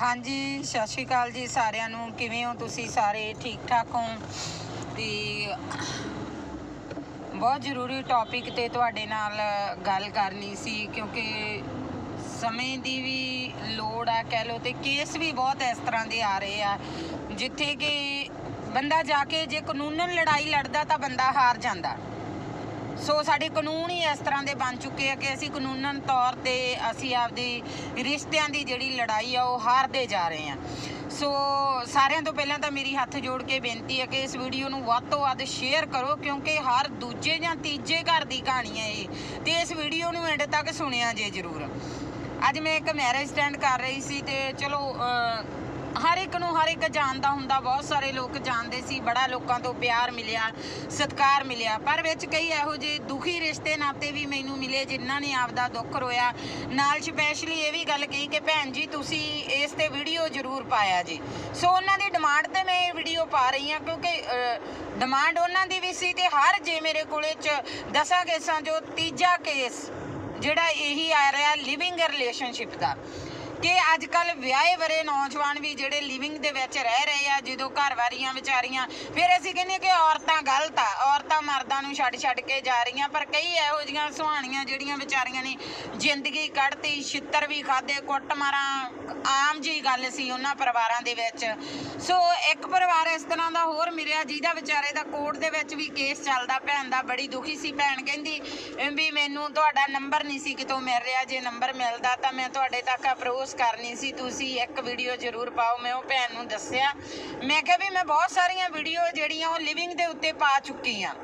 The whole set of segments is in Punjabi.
ਹਾਂਜੀ, ਸਤਿ ਸ਼੍ਰੀ ਅਕਾਲ ਜੀ ਸਾਰਿਆਂ ਨੂੰ। ਕਿਵੇਂ ਹੋ ਤੁਸੀਂ ਸਾਰੇ? ਠੀਕ ਠਾਕ ਹੋ? ਤੇ ਬਹੁਤ ਜ਼ਰੂਰੀ ਟੌਪਿਕ ਤੇ ਤੁਹਾਡੇ ਨਾਲ ਗੱਲ ਕਰਨੀ ਸੀ, ਕਿਉਂਕਿ ਸਮੇਂ ਦੀ ਵੀ ਲੋੜ ਆ, ਕਹਿ ਲਓ ਤੇ ਕੇਸ ਵੀ ਬਹੁਤ ਇਸ ਤਰ੍ਹਾਂ ਦੇ ਆ ਰਹੇ ਆ, ਜਿੱਥੇ ਕਿ ਬੰਦਾ ਜਾ ਕੇ ਜੇ ਕਾਨੂੰਨਨ ਲੜਾਈ ਲੜਦਾ ਤਾਂ ਬੰਦਾ ਹਾਰ ਜਾਂਦਾ। ਸੋ ਸਾਡੇ ਕਾਨੂੰਨ ਹੀ ਇਸ ਤਰ੍ਹਾਂ ਦੇ ਬਣ ਚੁੱਕੇ ਆ ਕਿ ਅਸੀਂ ਕਾਨੂੰਨਨ ਤੌਰ ਤੇ ਅਸੀਂ ਆਪਦੀ ਰਿਸ਼ਤਿਆਂ ਦੀ ਜਿਹੜੀ ਲੜਾਈ ਆ ਉਹ ਹਾਰਦੇ ਜਾ ਰਹੇ ਆ। ਸੋ ਸਾਰਿਆਂ ਤੋਂ ਪਹਿਲਾਂ ਤਾਂ ਮੇਰੀ ਹੱਥ ਜੋੜ ਕੇ ਬੇਨਤੀ ਹੈ ਕਿ ਇਸ ਵੀਡੀਓ ਨੂੰ ਵੱਧ ਤੋਂ ਵੱਧ ਸ਼ੇਅਰ ਕਰੋ, ਕਿਉਂਕਿ ਹਰ ਦੂਜੇ ਜਾਂ ਤੀਜੇ ਘਰ ਦੀ ਕਹਾਣੀ ਹੈ ਇਹ, ਤੇ ਇਸ ਵੀਡੀਓ ਨੂੰ ਐਂਡ ਤੱਕ ਸੁਣਿਆ ਜੇ ਜ਼ਰੂਰ। ਅੱਜ ਮੈਂ ਇੱਕ ਮੈਰਿਜ ਸਟੈਂਡ ਕਰ ਰਹੀ ਸੀ ਤੇ ਚਲੋ ਹਰ ਇੱਕ ਨੂੰ, ਹਰ ਇੱਕ ਜਾਣਦਾ ਹੁੰਦਾ। ਬਹੁਤ ਸਾਰੇ ਲੋਕ ਜਾਣਦੇ ਸੀ, ਬੜਾ ਲੋਕਾਂ ਤੋਂ ਪਿਆਰ ਮਿਲਿਆ, ਸਤਿਕਾਰ ਮਿਲਿਆ। ਪਰ ਵਿੱਚ ਕਈ ਇਹੋ ਜਿਹੇ ਦੁਖੀ ਰਿਸ਼ਤੇ ਨਾਤੇ ਵੀ ਮੈਨੂੰ ਮਿਲੇ, ਜਿਨ੍ਹਾਂ ਨੇ ਆਪਦਾ ਦੁੱਖ ਰੋਇਆ। ਨਾਲ ਸਪੈਸ਼ਲੀ ਇਹ ਵੀ ਗੱਲ ਕਹੀ ਕਿ, ਭੈਣ ਜੀ, ਤੁਸੀਂ ਇਸ ਤੇ ਵੀਡੀਓ ਜ਼ਰੂਰ ਪਾਇਆ ਜੀ। ਸੋ ਉਹਨਾਂ ਦੀ ਡਿਮਾਂਡ ਤੇ ਮੈਂ ਇਹ ਵੀਡੀਓ ਪਾ ਰਹੀ ਹਾਂ, ਕਿਉਂਕਿ ਡਿਮਾਂਡ ਉਹਨਾਂ ਦੀ ਵੀ ਸੀ ਤੇ ਹਰ ਜੇ ਮੇਰੇ ਕੋਲੇ ਚ ਦਸਾਂ ਕੇਸਾਂ, ਜੋ ਤੀਜਾ ਕੇਸ ਜਿਹੜਾ ਇਹੀ ਆ ਰਿਹਾ ਲਿਵਿੰਗ ਰਿਲੇਸ਼ਨਸ਼ਿਪ ਦਾ। ਕਿ ਅੱਜ ਕੱਲ ਵਿਆਹੇ ਵਰੇ ਨੌਜਵਾਨ ਵੀ ਜਿਹੜੇ ਲਿਵਿੰਗ ਦੇ ਵਿੱਚ ਰਹਿ ਰਹੇ ਆ, ਜਦੋਂ ਘਰਵਾਰੀਆਂ ਵਿਚਾਰੀਆਂ, ਫਿਰ ਅਸੀਂ ਕਹਿੰਦੇ ਕਿ ਔਰਤਾਂ ਗਲਤ ਆ, ਔਰਤਾਂ ਮਰ ਨੂੰ ਛੱਡ ਛੱਡ ਕੇ ਜਾ ਰਹੀਆਂ, ਪਰ ਕਈ ਇਹੋ ਜਿਹੀਆਂ ਸੁਹਾਣੀਆਂ ਜਿਹੜੀਆਂ ਵਿਚਾਰੀਆਂ ਨੇ ਜ਼ਿੰਦਗੀ ਕੱਢਤੀ, ਛਿੱਤਰ ਵੀ ਖਾਦੇ ਕੁੱਟ ਮਾਰਾਂ ਆਮ ਜੀ ਗੱਲ ਸੀ ਉਹਨਾਂ ਪਰਿਵਾਰਾਂ ਦੇ ਵਿੱਚ। ਸੋ ਇੱਕ ਪਰਿਵਾਰ ਇਸ ਤਰ੍ਹਾਂ ਦਾ ਹੋਰ ਮਿਲਿਆ ਜਿਹਦਾ ਵਿਚਾਰੇ ਦਾ ਕੋਰਟ ਦੇ ਵਿੱਚ ਵੀ ਕੇਸ ਚੱਲਦਾ ਭੈਣ ਦਾ ਬੜੀ ਦੁਖੀ ਸੀ ਭੈਣ ਕਹਿੰਦੀ ਵੀ ਮੈਨੂੰ ਤੁਹਾਡਾ ਨੰਬਰ ਨਹੀਂ ਸੀ ਕਿਤੋਂ ਮਿਲ ਰਿਹਾ, ਜੇ ਨੰਬਰ ਮਿਲਦਾ ਤਾਂ ਮੈਂ ਤੁਹਾਡੇ ਤੱਕ ਅਪਰੋਚ ਕਰਨੀ ਸੀ, ਤੁਸੀਂ ਇੱਕ ਵੀਡੀਓ ਜ਼ਰੂਰ ਪਾਓ। ਮੈਂ ਉਹ ਭੈਣ ਨੂੰ ਦੱਸਿਆ, ਮੈਂ ਕਿਹਾ ਵੀ ਮੈਂ ਬਹੁਤ ਸਾਰੀਆਂ ਵੀਡੀਓ ਜਿਹੜੀਆਂ ਉਹ ਲਿਵਿੰਗ ਦੇ ਉੱਤੇ ਪਾ ਚੁੱਕੀ ਆ।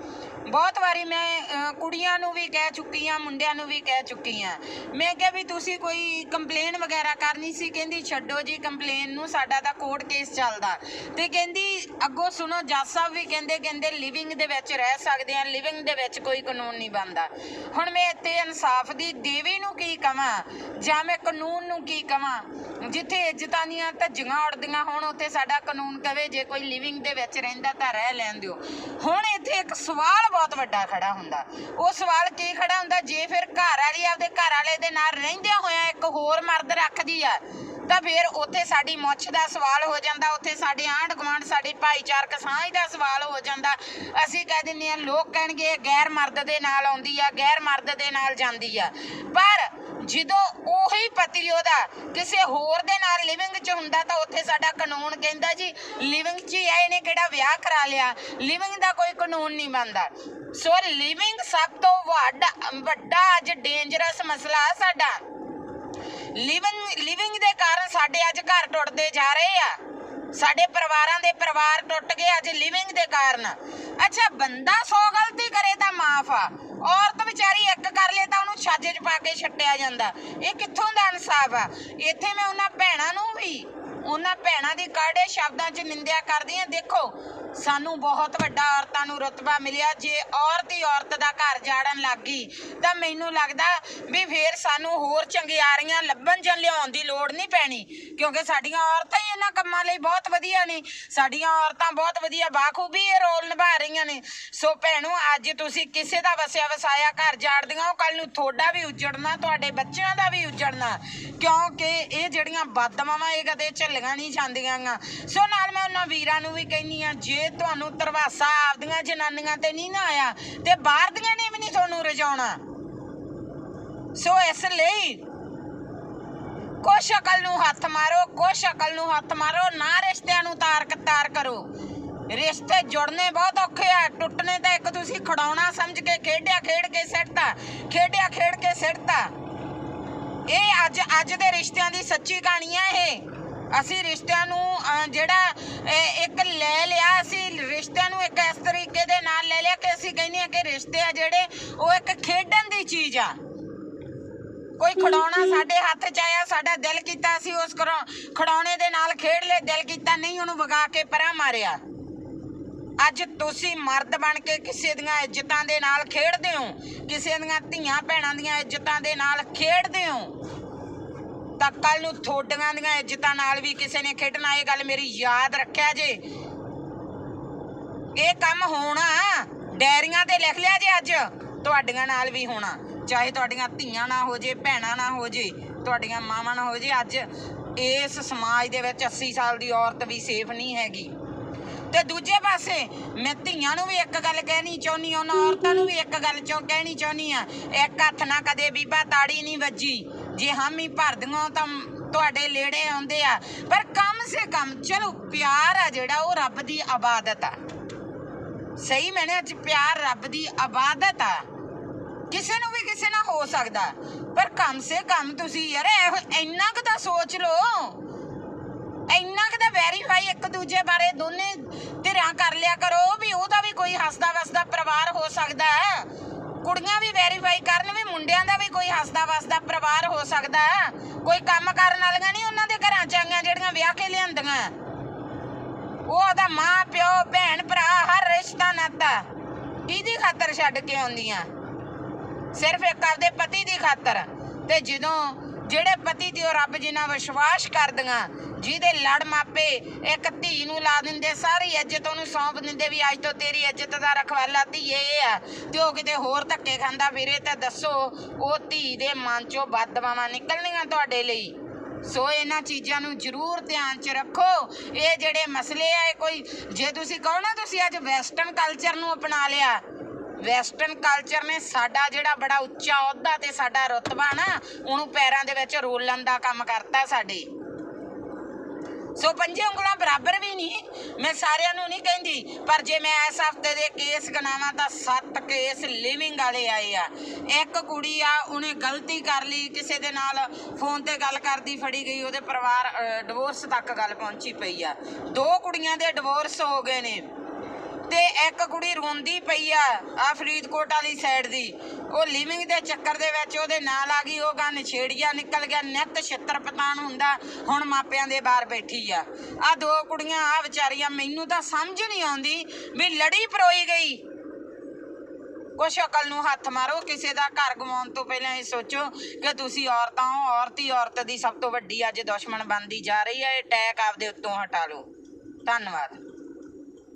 ਬਹੁਤ ਵਾਰੀ ਮੈਂ ਕੁੜੀਆਂ ਨੂੰ ਵੀ ਕਹਿ ਚੁੱਕੀ ਆ ਮੁੰਡਿਆਂ ਨੂੰ ਵੀ ਕਹਿ ਚੁੱਕੀ ਆ ਮੈਂ ਕਿਹਾ ਵੀ ਤੁਸੀਂ ਕੋਈ ਕੰਪਲੇਨ ਵਗੈਰਾ ਕਰਨੀ ਸੀ? ਕਹਿੰਦੀ, ਛੱਡੋ ਜੀ ਕੰਪਲੇਨ ਨੂੰ, ਸਾਡਾ ਤਾਂ ਕੋਰਟ ਕੇਸ ਚੱਲਦਾ। ਤੇ ਕਹਿੰਦੀ, ਅੱਗੋਂ ਸੁਣੋ, ਜੱਜ ਸਾਹਿਬ ਵੀ ਕਹਿੰਦੇ ਕਹਿੰਦੇ ਲਿਵਿੰਗ ਦੇ ਵਿੱਚ ਰਹਿ ਸਕਦੇ ਆ ਲਿਵਿੰਗ ਦੇ ਵਿੱਚ ਕੋਈ ਕਾਨੂੰਨ ਨਹੀਂ ਬਣਦਾ। ਹੁਣ ਮੈਂ ਇੱਥੇ ਇਨਸਾਫ ਦੀ ਦੇਵੀ ਨੂੰ ਕੀ ਕਵਾਂ? ਜਾਂ ਮੈਂ ਕਾਨੂੰਨ ਨੂੰ ਕੀ ਕਵਾਂ? ਜਿੱਥੇ ਇੱਜ਼ਤਾਂ ਦੀਆਂ ਧੱਜੀਆਂ ਉੜਦੀਆਂ ਹੋਣ, ਉੱਥੇ ਸਾਡਾ ਕਾਨੂੰਨ ਕਵੇ, ਜੇ ਕੋਈ ਲਿਵਿੰਗ ਦੇ ਵਿੱਚ ਰਹਿੰਦਾ ਤਾਂ ਰਹਿ ਲੈਣ ਦਿਓ। ਹੁਣ ਇੱਥੇ ਇੱਕ ਸਵਾਲ ਬਹੁਤ ਵੱਡਾ ਖੜਾ ਹੁੰਦਾ। ਉਹ ਸਵਾਲ ਕੀ ਖੜਾ ਹੁੰਦਾ? ਜੇ ਫਿਰ ਘਰ ਵਾਲੀ ਆਪਦੇ ਘਰ ਵਾਲੇ ਦੇ ਨਾਲ ਰਹਿੰਦਿਆਂ ਹੋਇਆ ਇੱਕ ਹੋਰ ਮਰਦ ਰੱਖਦੀ ਆ, ਤਾਂ ਫਿਰ ਉੱਥੇ ਸਾਡੀ ਮੁੱਛ ਦਾ ਸਵਾਲ ਹੋ ਜਾਂਦਾ, ਉੱਥੇ ਸਾਡੇ ਆਂਢ ਗੁਆਂਢ, ਸਾਡੇ ਭਾਈਚਾਰਕ ਸਾਂਝ ਦਾ ਸਵਾਲ ਹੋ ਜਾਂਦਾ। ਅਸੀਂ ਕਹਿ ਦਿੰਦੇ ਆ ਲੋਕ ਕਹਿਣਗੇ ਇਹ ਗੈਰ ਮਰਦ ਦੇ ਨਾਲ ਆਉਂਦੀ ਆ, ਗੈਰ ਮਰਦ ਦੇ ਨਾਲ ਜਾਂਦੀ ਆ। ਪਰ ਜਦੋਂ ਉਹੀ ਪਤੀ ਉਹਦਾ ਕਿਸੇ ਹੋਰ ਦੇ ਨਾਲ ਲਿਵਿੰਗ 'ਚ ਹੁੰਦਾ ਤਾਂ ਉੱਥੇ ਸਾਡਾ ਕਾਨੂੰਨ ਕਹਿੰਦਾ ਜੀ ਲਿਵਿੰਗ 'ਚ ਹੀ ਹੈ ਇਹਨੇ ਕਿਹੜਾ ਵਿਆਹ ਕਰਾ ਲਿਆ? ਲਿਵਿੰਗ ਦਾ ਕੋਈ ਕਾਨੂੰਨ ਨਹੀਂ ਬਣਦਾ। ਸੋ ਲਿਵਿੰਗ ਸਭ ਤੋਂ ਵੱਡਾ ਵੱਡਾ ਅੱਜ ਡੇਂਜਰਸ ਮਸਲਾ ਆ ਸਾਡਾ। ਲਿਵਿੰਗ ਲਿਵਿੰਗ ਦੇ ਕਾਰਨ ਸਾਡੇ ਅੱਜ ਘਰ ਟੁੱਟਦੇ ਜਾ ਰਹੇ ਆ। ਸਾਡੇ ਪਰਿਵਾਰਾਂ ਦੇ ਪਰਿਵਾਰ ਟੁੱਟ ਗਏ ਅੱਜ ਲਿਵਿੰਗ ਦੇ ਕਾਰਨ। ਅੱਛਾ, ਬੰਦਾ ਸੌ ਗਲਤੀ ਕਰੇ ਤਾਂ ਮਾਫ ਆ। ਔਰਤ ਵਿਚਾਰੀ ਇੱਕ ਕਰ ਲੇ ਤਾਂ ਉਹਨੂੰ ਛੱਜ 'ਚ ਪਾ ਕੇ ਛੱਟਿਆ ਜਾਂਦਾ। ਇਹ ਕਿੱਥੋਂ ਦਾ ਇਨਸਾਫ ਆ? ਇੱਥੇ ਮੈਂ ਉਹਨਾਂ ਭੈਣਾਂ ਨੂੰ ਵੀ, ਉਹਨਾਂ ਭੈਣਾਂ ਦੀ ਕਾੜੇ ਸ਼ਬਦਾਂ 'ਚ ਨਿੰਦਿਆ ਕਰਦੀ ਆ। ਦੇਖੋ ਸਾਨੂੰ ਬਹੁਤ ਵੱਡਾ ਔਰਤਾਂ ਨੂੰ ਰਤਬਾ ਮਿਲਿਆ। ਜੇ ਔਰਤ ਹੀ ਔਰਤ ਦਾ ਘਰ ਜਾੜਨ ਲੱਗ ਗਈ, ਤਾਂ ਮੈਨੂੰ ਲੱਗਦਾ ਵੀ ਫੇਰ ਸਾਨੂੰ ਹੋਰ ਚੰਗਿਆਰੀਆਂ ਲੱਭਣ ਜਾਂ ਲਿਆਉਣ ਦੀ ਲੋੜ ਨਹੀਂ ਪੈਣੀ। ਕਿਉਂਕਿ ਸਾਡੀਆਂ ਔਰਤਾਂ ਹੀ ਇਹਨਾਂ ਕੰਮਾਂ ਲਈ ਬਹੁਤ ਵਧੀਆ ਨੇ। ਸਾਡੀਆਂ ਔਰਤਾਂ ਬਹੁਤ ਵਧੀਆ, ਬਾਖੂਬੀ ਇਹ ਰੋਲ ਨਿਭਾ ਰਹੀਆਂ ਨੇ। ਸੋ ਭੈਣੋ, ਅੱਜ ਤੁਸੀਂ ਕਿਸੇ ਦਾ ਵਸਿਆ ਵਸਾਇਆ ਘਰ ਜਾੜਦੀਆਂ ਉਹ ਕੱਲ ਨੂੰ ਤੁਹਾਡਾ ਵੀ ਉਜੜਨਾ, ਤੁਹਾਡੇ ਬੱਚਿਆਂ ਦਾ ਵੀ ਉਜੜਨਾ। ਕਿਉਂਕਿ ਇਹ ਜਿਹੜੀਆਂ ਬਦਦਮਾਵਾਂ ਇਹ ਕਦੇ ਝੱਲੀਆਂ ਨਹੀਂ ਜਾਂਦੀਆਂ ਗਾ। ਸੋ ਨਾਲ ਮੈਂ ਉਹਨਾਂ ਵੀਰਾਂ ਨੂੰ ਵੀ ਕਹਿੰਨੀ ਆ ਜੇ ਤੁਹਾਨੂੰ ਤਰਵਾਸਾ ਆਪਦੀਆਂ ਜਨਾਨੀਆਂ ਤੇ ਨਹੀਂ ਨਾ ਆਇਆ ਤੇ ਬਾਹਰ ਦੀਆਂ ਨੇ ਵੀ ਨਹੀਂ ਤੁਹਾਨੂੰ ਰਜਾਉਣਾ। ਸੋ ਇਸ ਲਈ ਕੁਛ ਅਕਲ ਨੂੰ ਹੱਥ ਮਾਰੋ, ਕੁਛ ਅਕਲ ਨੂੰ ਹੱਥ ਮਾਰੋ, ਨਾ ਰਿਸ਼ਤਿਆਂ ਨੂੰ ਤਾਰ ਤਾਰ ਕਰੋ। ਰਿਸ਼ਤੇ ਜੁੜਨੇ ਬਹੁਤ ਔਖੇ ਆ ਟੁੱਟਣੇ ਤਾਂ ਇੱਕ ਤੁਸੀਂ ਖੜਾਉਣਾ ਸਮਝ ਕੇ ਖੇਡਿਆ, ਖੇਡ ਕੇ ਸਿੱਟਤਾ, ਖੇਡਿਆ, ਖੇਡ ਕੇ ਸਿੱਟਤਾ। ਇਹ ਅੱਜ ਅੱਜ ਦੇ ਰਿਸ਼ਤਿਆਂ ਦੀ ਸੱਚੀ ਕਹਾਣੀ ਆ ਇਹ। ਅਸੀਂ ਰਿਸ਼ਤਿਆਂ ਨੂੰ ਜਿਹੜਾ ਇੱਕ ਲੈ ਲਿਆ ਅਸੀਂ ਰਿਸ਼ਤਿਆਂ ਨੂੰ ਇੱਕ ਇਸ ਤਰੀਕੇ ਦੇ ਨਾਲ ਲੈ ਲਿਆ ਕਿ ਅਸੀਂ ਕਹਿੰਦੇ ਆ ਕਿ ਰਿਸ਼ਤੇ ਆ ਜਿਹੜੇ ਉਹ ਇੱਕ ਖੇਡਣ ਦੀ ਚੀਜ਼ ਆ। ਕੋਈ ਖਿਡੌਣਾ ਸਾਡੇ ਹੱਥ 'ਚ ਆਇਆ ਸਾਡਾ ਦਿਲ ਕੀਤਾ ਅਸੀਂ ਉਸ ਖਿਡੌ- ਖਿਡੌਣੇ ਦੇ ਨਾਲ ਖੇਡ ਲਏ ਦਿਲ ਕੀਤਾ ਨਹੀਂ ਉਹਨੂੰ ਵਗਾ ਕੇ ਪਰਾਂ ਮਾਰਿਆ। ਅੱਜ ਤੁਸੀਂ ਮਰਦ ਬਣ ਕੇ ਕਿਸੇ ਦੀਆਂ ਇੱਜ਼ਤਾਂ ਦੇ ਨਾਲ ਖੇਡਦੇ ਹੋ ਕਿਸੇ ਦੀਆਂ ਧੀਆਂ ਭੈਣਾਂ ਦੀਆਂ ਇੱਜ਼ਤਾਂ ਦੇ ਨਾਲ ਖੇਡਦੇ ਹੋ। ਤਾਂ ਕੱਲ ਨੂੰ ਥੋਡੀਆਂ ਦੀਆਂ ਇੱਜ਼ਤਾਂ ਨਾਲ ਵੀ ਕਿਸੇ ਨੇ ਖੇਡਣਾ, ਇਹ ਗੱਲ ਮੇਰੀ ਯਾਦ ਰੱਖਿਆ ਜੇ। ਇਹ ਕੰਮ ਹੋਣਾ ਡੈਰੀਆਂ ਤੇ ਲਿਖ ਲਿਆ ਜੇ ਅੱਜ। ਤੁਹਾਡੀਆਂ ਨਾਲ ਵੀ ਹੋਣਾ, ਚਾਹੇ ਤੁਹਾਡੀਆਂ ਧੀਆਂ ਨਾ ਹੋ ਜੇ, ਭੈਣਾਂ ਨਾ ਹੋ ਜੇ, ਤੁਹਾਡੀਆਂ ਮਾਵਾਂ ਨਾ ਹੋ ਜੇ, ਅੱਜ ਇਸ ਸਮਾਜ ਦੇ ਵਿੱਚ 80 ਸਾਲ ਦੀ ਔਰਤ ਵੀ ਸੇਫ ਨਹੀਂ ਹੈਗੀ। ਤੇ ਦੂਜੇ ਪਾਸੇ, ਮੈਂ ਧੀਆਂ ਨੂੰ ਵੀ ਇੱਕ ਗੱਲ ਕਹਿਣੀ ਚਾਹੁੰਨੀ ਉਹਨਾਂ ਔਰਤਾਂ ਨੂੰ ਵੀ ਇੱਕ ਗੱਲ ਚੋਂ, ਕਹਿਣੀ ਚਾਹੁੰਨੀ ਆ ਇੱਕ ਹੱਥ ਨਾਲ ਕਦੇ ਬੀਬਾ ਤਾੜੀ ਨਹੀਂ ਵੱਜੀ। ਜੇ ਹਾਮੀ ਭਰਦੀਆਂ ਤਾਂ ਤੁਹਾਡੇ ਲੇੜੇ ਆਉਂਦੇ ਆ। ਪਰ ਕਮ ਸੇ ਕਮ, ਚਲੋ ਪਿਆਰ ਆ ਜਿਹੜਾ, ਉਹ ਰੱਬ ਦੀ ਇਬਾਦਤ ਆ। ਸਹੀ ਮੈਨੇ ਚ ਪਿਆਰ ਰੱਬ ਦੀ ਇਬਾਦਤ ਆ। ਕਿਸੇ ਨੂੰ ਵੀ ਕਿਸੇ ਨਾਲ ਹੋ ਸਕਦਾ। ਪਰ ਕਮ ਸੇ ਕਮ ਤੁਸੀਂ ਯਾਰ ਇੰਨਾ ਕੁ ਤਾਂ ਸੋਚ ਲਓ। ਇੰਨਾ ਕੁ ਤਾਂ ਵੈਰੀਫਾਈ ਇੱਕ ਦੂਜੇ ਬਾਰੇ ਦੋਨੇ ਧਿਰਾਂ ਕਰ ਲਿਆ ਕਰੋ ਵੀ ਉਹਦਾ ਵੀ ਕੋਈ ਹੱਸਦਾ ਵਸਦਾ ਪਰਿਵਾਰ ਹੋ ਸਕਦਾ। ਹੈ ਕੁੜੀਆਂ ਵੀ ਵੈਰੀਫਾਈ ਕਰਨ ਵੀ ਮੁੰਡਿਆਂ ਦਾ ਵੀ ਕੋਈ ਹੱਸਦਾ ਵਸਦਾ ਪਰਿਵਾਰ ਹੋ ਸਕਦਾ ਕੋਈ ਕੰਮ ਕਰਨ ਵਾਲੀਆਂ ਨਹੀਂ, ਉਹਨਾਂ ਦੇ ਘਰਾਂ ਚ ਆਈਆਂ ਜਿਹੜੀਆਂ ਵਿਆਹ ਕੇ ਲਿਆਂਦੀਆਂ। ਉਹ ਉਹਦਾ ਮਾਂ, ਪਿਓ, ਭੈਣ, ਭਰਾ, ਹਰ ਰਿਸ਼ਤਾ ਨਾਤਾ। ਕਿਹਦੀ ਖਾਤਰ ਛੱਡ ਕੇ ਆਉਂਦੀਆਂ। ਸਿਰਫ ਇੱਕ ਆਪਦੇ ਪਤੀ ਦੀ ਖਾਤਰ। ਤੇ ਜਦੋਂ ਜਿਹੜੇ ਪਤੀ ਤੇ ਉਹ ਰੱਬ ਜਿਨ੍ਹਾਂ ਵਿਸ਼ਵਾਸ ਕਰਦੀਆਂ, ਜਿਹਦੇ ਲੜ ਮਾਪੇ ਇੱਕ ਧੀ ਨੂੰ ਲਾ ਦਿੰਦੇ, ਸਾਰੀ ਇੱਜ਼ਤ ਉਹਨੂੰ ਸੌਂਪ ਦਿੰਦੇ ਵੀ ਅੱਜ ਤੋਂ ਤੇਰੀ ਇੱਜ਼ਤ ਦਾ ਰਖਵਾਲਾ ਧੀਏ ਇਹ ਆ। ਤੇ ਉਹ ਕਿਤੇ ਹੋਰ ਧੱਕੇ ਖਾਂਦਾ ਫਿਰੇ ਤਾਂ ਦੱਸੋ, ਉਹ ਧੀ ਦੇ ਮਨ ਚੋਂ ਬਦਦੁਆਵਾਂ ਨਿਕਲਣੀਆਂ ਤੁਹਾਡੇ ਲਈ। ਸੋ ਇਹਨਾਂ ਚੀਜ਼ਾਂ ਨੂੰ ਜ਼ਰੂਰ ਧਿਆਨ 'ਚ ਰੱਖੋ। ਇਹ ਜਿਹੜੇ ਮਸਲੇ ਆ, ਇਹ ਕੋਈ, ਜੇ ਤੁਸੀਂ ਕਹੋ ਨਾ ਤੁਸੀਂ ਅੱਜ ਵੈਸਟਰਨ ਕਲਚਰ ਨੂੰ ਅਪਣਾ ਲਿਆ ਵੈਸਟਰਨ ਕਲਚਰ ਨੇ ਸਾਡਾ ਜਿਹੜਾ ਬੜਾ ਉੱਚਾ ਅਹੁਦਾ ਤੇ ਸਾਡਾ ਰੁਤਬਾ ਨਾ, ਉਹਨੂੰ ਪੈਰਾਂ ਦੇ ਵਿੱਚ ਰੋਲਣ ਦਾ ਕੰਮ ਕਰਤਾ ਸਾਡੇ। ਸੋ ਪੰਜੇ ਉਂਗਲਾਂ ਬਰਾਬਰ ਵੀ ਨਹੀਂ, ਮੈਂ ਸਾਰਿਆਂ ਨੂੰ ਨਹੀਂ ਕਹਿੰਦੀ, ਪਰ ਜੇ ਮੈਂ ਇਸ ਹਫ਼ਤੇ ਦੇ ਕੇਸ ਗਣਾਵਾਂ ਤਾਂ ਸੱਤ ਕੇਸ ਲਿਵਿੰਗ ਵਾਲੇ ਆਏ ਆ। ਇੱਕ ਕੁੜੀ ਆ, ਉਹਨੇ ਗਲਤੀ ਕਰ ਲਈ, ਕਿਸੇ ਦੇ ਨਾਲ ਫੋਨ ਤੇ ਗੱਲ ਕਰਦੀ ਫੜੀ ਗਈ, ਉਹਦੇ ਪਰਿਵਾਰ ਡਿਵੋਰਸ ਤੱਕ ਗੱਲ ਪਹੁੰਚੀ ਪਈ ਆ। ਦੋ ਕੁੜੀਆਂ ਦੇ ਡਿਵੋਰਸ ਹੋ ਗਏ ਨੇ। ਤੇ ਇੱਕ ਕੁੜੀ ਰੋਂਦੀ ਪਈ ਆ ਆ ਫਰੀਦਕੋਟ ਵਾਲੀ ਸਾਈਡ ਦੀ। ਉਹ ਲਿਵਿੰਗ ਦੇ ਚੱਕਰ ਦੇ ਵਿੱਚ ਉਹਦੇ ਨਾਲ ਆ ਗਈ, ਉਹ ਗਾ ਨਛੇੜੀਆ ਨਿਕਲ ਗਿਆ, ਨਿੱਤ ਛਿੱਤਰ ਪਤਾਨ ਹੁੰਦਾ, ਹੁਣ ਮਾਪਿਆਂ ਦੇ ਬਾਹਰ ਬੈਠੀ ਆ। ਆ ਦੋ ਕੁੜੀਆਂ, ਆ ਵਿਚਾਰੀਆਂ, ਮੈਨੂੰ ਤਾਂ ਸਮਝ ਨਹੀਂ ਆਉਂਦੀ ਵੀ ਲੜੀ ਪਰੋਈ ਗਈ। ਕੁਛ ਅਕਲ ਨੂੰ ਹੱਥ ਮਾਰੋ, ਕਿਸੇ ਦਾ ਘਰ ਗਵਾਉਣ ਤੋਂ ਪਹਿਲਾਂ ਇਹ ਸੋਚੋ ਕਿ ਤੁਸੀਂ ਔਰਤਾਂ ਹੋ, ਔਰਤ ਹੀ ਔਰਤ ਦੀ ਸਭ ਤੋਂ ਵੱਡੀ ਅੱਜ ਦੁਸ਼ਮਣ ਬਣਦੀ ਜਾ ਰਹੀ ਹੈ ਇਹ ਟੈਗ ਆਪਦੇ ਉੱਤੋਂ ਹਟਾ ਲਓ। ਧੰਨਵਾਦ।